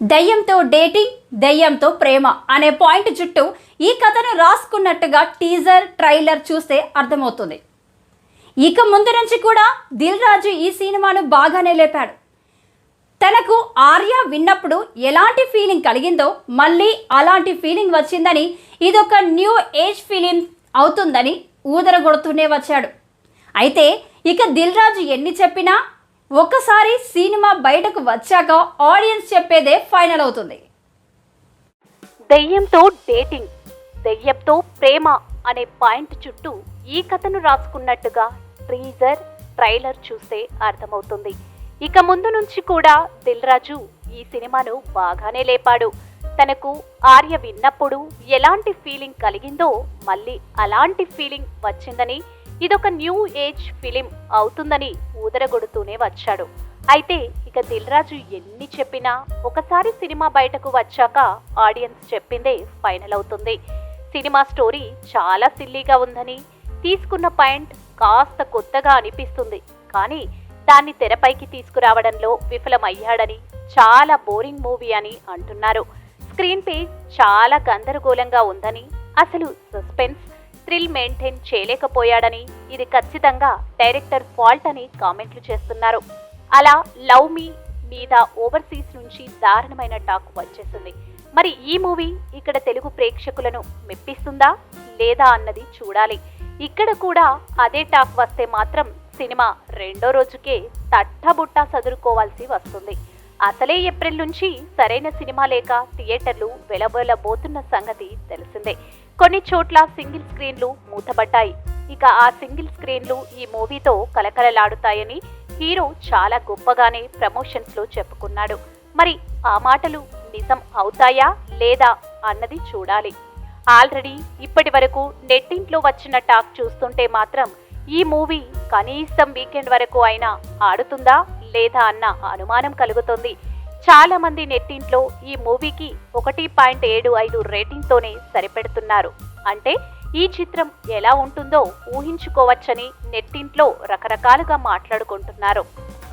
దయ్యంతో dating దయ్యంతో ప్రేమ అనే point చుట్టూ ఈ కథను రాసుకున్నట్టుగా టీజర్ ట్రైలర్ చూస్తే అర్థమవుతుంది. ఇక ముందు నుంచి కూడా దిల్ రాజు ఈ సినిమాను బాగానే లేపాడు. తనకు ఆర్య విన్నప్పుడు ఎలాంటి ఫీలింగ్ కలిగిందో మళ్ళీ అలాంటి ఫీలింగ్ వచ్చిందని ఇదొక న్యూ ఏజ్ ఫిలిం అవుతుందని ఊదరగొడుతూనే వచ్చాడు. అయితే ఇక దిల్ రాజు ఎన్ని చెప్పినా ఒకసారి సినిమా బయటకు వచ్చాక ఆడియన్స్ చెప్పేదే ఫైనల్ అవుతుంది. దెయ్యంతో డేటింగ్ దెయ్యంతో ప్రేమ అనే పాయింట్ చుట్టూ ఈ కథను రాసుకున్నట్టుగా ట్రీజర్ ట్రైలర్ చూస్తే అర్థమవుతుంది. ఇక ముందు నుంచి కూడా దిల్ రాజు ఈ సినిమాను బాగానే లేపాడు. తనకు ఆర్య విన్నప్పుడు ఎలాంటి ఫీలింగ్ కలిగిందో మళ్ళీ అలాంటి ఫీలింగ్ వచ్చిందని ఇదొక న్యూ ఏజ్ ఫిలిం అవుతుందని ఊదరగొడుతూనే వచ్చాడు. అయితే ఇక దిల్ రాజు ఎన్ని చెప్పినా ఒకసారి సినిమా బయటకు వచ్చాక ఆడియన్స్ చెప్పిందే ఫైనల్ అవుతుంది. సినిమా స్టోరీ చాలా సిల్లీగా ఉందని తీసుకున్న పాయింట్ కాస్త కొత్తగా అనిపిస్తుంది. కానీ దాన్ని తెరపైకి తీసుకురావడంలో విఫలమయ్యాడని చాలా బోరింగ్ మూవీ అని అంటున్నారు. స్క్రీన్ పే చాలా గందరగోళంగా ఉందని అసలు సస్పెన్స్ థ్రిల్ మెయింటైన్ చేయలేకపోయాడని ఇది ఖచ్చితంగా డైరెక్టర్ ఫాల్ట్ అని కామెంట్లు చేస్తున్నారు. అలా లవ్ మీ మీద ఓవర్సీస్ నుంచి దారుణమైన టాక్ వచ్చేసింది. మరి ఈ మూవీ ఇక్కడ తెలుగు ప్రేక్షకులను మెప్పిస్తుందా లేదా అన్నది చూడాలి. ఇక్కడ కూడా అదే టాక్ వస్తే మాత్రం సినిమా రెండో రోజుకే తట్టబుట్టా సదురుకోవాల్సి వస్తుంది. అసలే ఏప్రిల్ నుంచి సరైన సినిమా లేక థియేటర్లు వెలబోలబోతున్న సంగతి తెలిసిందే. కొన్ని చోట్ల సింగిల్ స్క్రీన్లు మూతబడ్డాయి ఇక ఆ సింగిల్ స్క్రీన్లు ఈ మూవీతో కలకలలాడుతాయని హీరో చాలా గొప్పగానే ప్రమోషన్స్లో చెప్పుకున్నాడు. మరి ఆ మాటలు నిజం అవుతాయా లేదా అన్నది చూడాలి. ఆల్రెడీ ఇప్పటి వరకు నెట్టింట్లో వచ్చిన టాక్ చూస్తుంటే మాత్రం ఈ మూవీ కనీసం వీకెండ్ వరకు అయినా ఆడుతుందా లేదా అన్న అనుమానం కలుగుతుంది. చాలా మంది నెట్టింట్లో ఈ మూవీకి ఒకటి పాయింట్ ఏడు ఐదు రేటింగ్తోనే సరిపెడుతున్నారు. అంటే ఈ చిత్రం ఎలా ఉంటుందో ఊహించుకోవచ్చని నెట్టింట్లో రకరకాలుగా మాట్లాడుకుంటున్నారు.